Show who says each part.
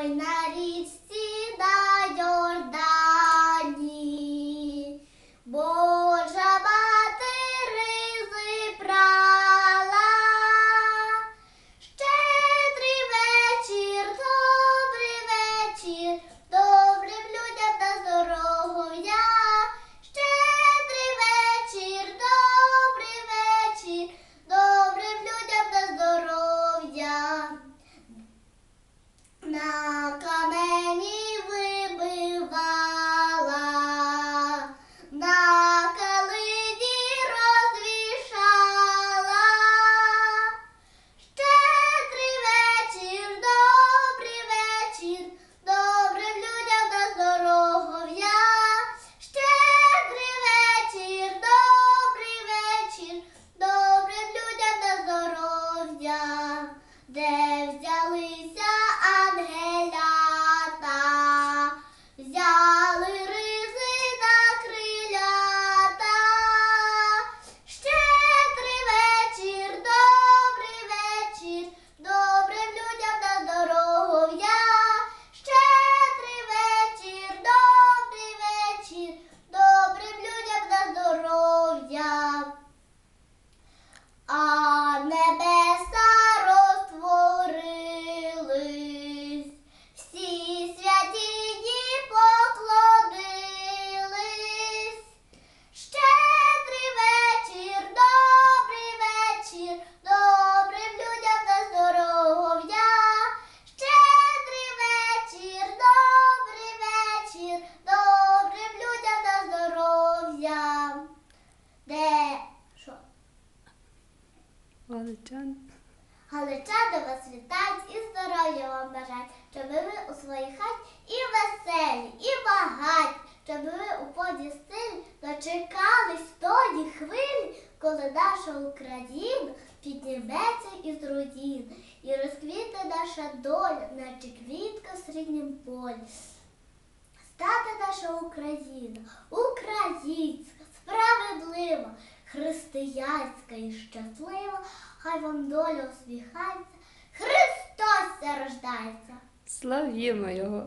Speaker 1: oynar. There
Speaker 2: Галичан.
Speaker 1: Галичани вас вітають і здоров'я вам бажають, щоб ви у своїй хаті і веселі, і багаті, щоб ви у поді силі дочекались тої хвилі, коли наша Україна підніметься із руїн, і розквітне наша доля, наче квітка в середнім полі. Стати наша Україна, українська, справедлива, християнська і щаслива, хай вам доля усміхається, Христос зарождається. рождається.
Speaker 2: Славімо його.